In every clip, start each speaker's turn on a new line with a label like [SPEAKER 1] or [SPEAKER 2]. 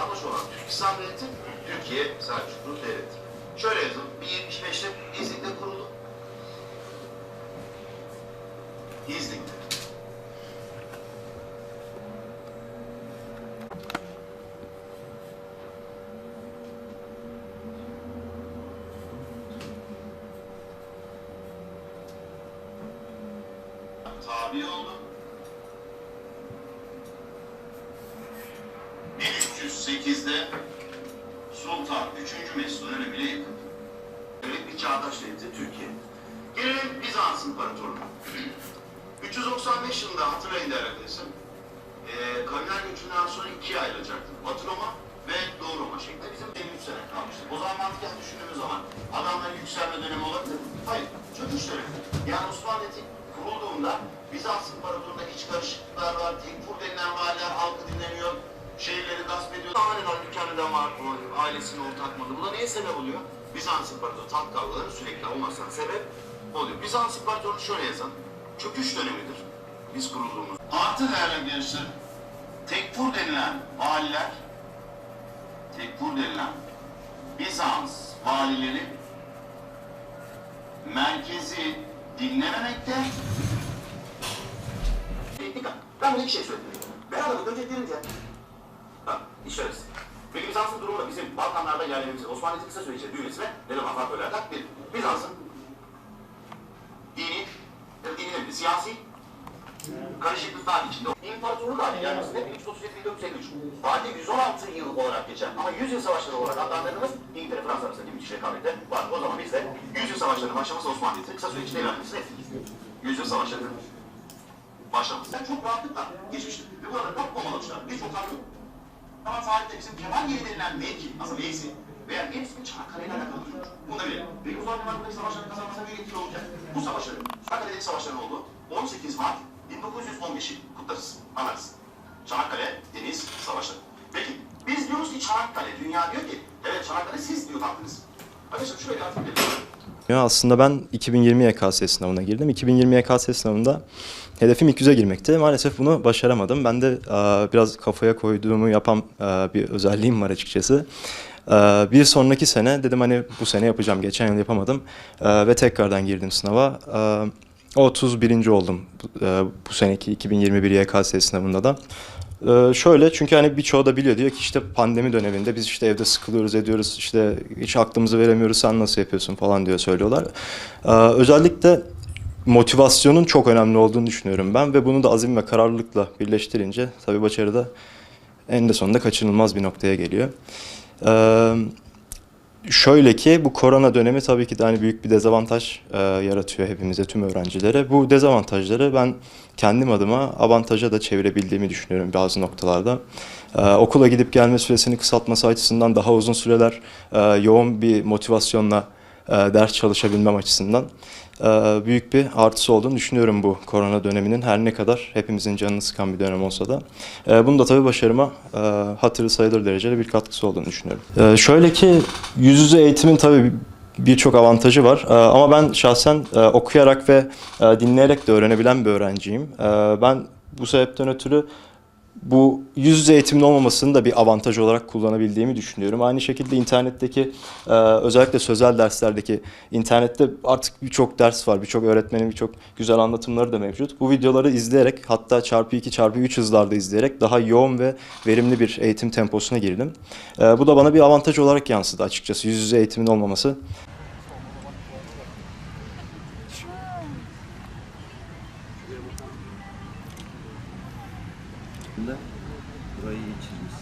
[SPEAKER 1] parçası olan Türkistan Devleti, Türkiye Selçuklu Devleti. Şöyle yazın, 1075'te İznik'te kuruldu. İznik'te. Tabi oldu. 1308'de Sultan 3. Mesut dönemiyle yıkıldı. Devlet bir çağdaş devleti Türkiye. Gelelim Bizans İmparatorluğu'na. 395 yılında hatırlayın değerli arkadaşlar. Ee, kavimler göçünden sonra ikiye ayrılacaktı. Batı Roma ve Doğu Roma şeklinde bizim 53 sene kalmıştı. O zaman mantıken düşündüğümüz zaman adamların yükselme dönemi olabilir mi? Hayır. Çöküş dönemi. Yani Osmanlı kurulduğunda Bizans İmparatorluğu'nda iç karışıklıklar var. Tekfur denilen valiler halkı dinlemiyor. Şehirleri gasp ediyor. Hanedan dükkanından var. Ailesinin ortak malı. Bu da neye sebep oluyor? Bizans İmparatorluğu taht kavgaları sürekli olmasına sebep oluyor. Bizans İmparatorluğu şöyle yazın. Çöküş dönemidir. Biz kurulduğumuz. Artı değerli gençler. Tekfur denilen valiler Tekfur denilen Bizans valileri merkezi dinlememekte Dikkat. Ben iki şey söyledim. Ben adamı gözetlerince Bak, işleriz. Peki Bizans'ın durumu da bizim Balkanlarda ilerlememiz, Osmanlı'nın kısa süre içinde büyümesi ve ne zaman faktörlerden bir. Bizans'ın dini, dini değil, siyasi karışıklıklar içinde imparatorluk haline gelmesinde 1337-1453 Fatih 116 yıl olarak geçer ama 100 yıl savaşları olarak adlandırdığımız İngiltere, Fransa arasındaki müthiş rekabette var. O zaman biz de 100 yıl savaşlarının başlaması Osmanlı Devleti'nin kısa süre içinde ilerlemesini ettik. 100 yıl savaşlarının başlaması. Ben çok rahatlıkla geçmiştim. Ve bu arada çok bombalıklar, birçok harbi ama tarihte bizim Kemal Yeri denilen mevki, aslında mevsi veya en ismi Çanakkale ile alakalı durmuş. Bunu da bilelim. Peki Osmanlı Devleti'ndeki savaşların kazanmasına bir etkili olacak. Bu savaşların, Çanakkale'deki savaşların oldu. 18 Mart 1915'i kutlarız, anarız. Çanakkale Deniz Savaşları. Peki biz diyoruz ki Çanakkale, dünya diyor ki evet Çanakkale siz diyor taktınız. Arkadaşlar şuraya bir hatırlayalım.
[SPEAKER 2] Ya aslında ben 2020 YKS sınavına girdim. 2020 YKS sınavında hedefim ilk yüze girmekti. Maalesef bunu başaramadım. Ben de e, biraz kafaya koyduğumu yapan e, bir özelliğim var açıkçası. E, bir sonraki sene dedim hani bu sene yapacağım. Geçen yıl yapamadım. E, ve tekrardan girdim sınava. E, 31. oldum e, bu seneki 2021 YKS sınavında da. Ee, şöyle çünkü hani birçoğu da biliyor diyor ki işte pandemi döneminde biz işte evde sıkılıyoruz ediyoruz işte hiç aklımızı veremiyoruz sen nasıl yapıyorsun falan diyor söylüyorlar. Ee, özellikle motivasyonun çok önemli olduğunu düşünüyorum ben ve bunu da azim ve kararlılıkla birleştirince tabii başarı da en de sonunda kaçınılmaz bir noktaya geliyor. Ee, Şöyle ki bu korona dönemi tabii ki de hani büyük bir dezavantaj e, yaratıyor hepimize, tüm öğrencilere. Bu dezavantajları ben kendim adıma avantaja da çevirebildiğimi düşünüyorum bazı noktalarda. E, okula gidip gelme süresini kısaltması açısından daha uzun süreler e, yoğun bir motivasyonla e, ders çalışabilmem açısından e, büyük bir artısı olduğunu düşünüyorum bu korona döneminin. Her ne kadar hepimizin canını sıkan bir dönem olsa da. E, Bunun da tabii başarıma e, hatırı sayılır derecede bir katkısı olduğunu düşünüyorum. E, Şöyle ki yüz yüze eğitimin tabii birçok avantajı var. Ama ben şahsen okuyarak ve dinleyerek de öğrenebilen bir öğrenciyim. Ben bu sebepten ötürü bu yüz yüze eğitimin olmamasını da bir avantaj olarak kullanabildiğimi düşünüyorum. Aynı şekilde internetteki e, özellikle sözel derslerdeki internette artık birçok ders var. Birçok öğretmenin birçok güzel anlatımları da mevcut. Bu videoları izleyerek hatta çarpı 2 çarpı 3 hızlarda izleyerek daha yoğun ve verimli bir eğitim temposuna girdim. E, Bu da bana bir avantaj olarak yansıdı açıkçası yüz yüze eğitimin olmaması.
[SPEAKER 3] yılda burayı geçirmiş.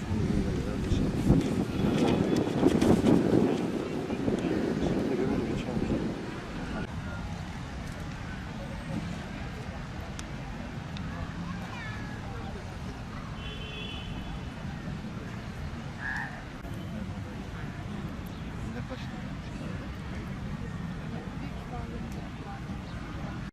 [SPEAKER 3] Çok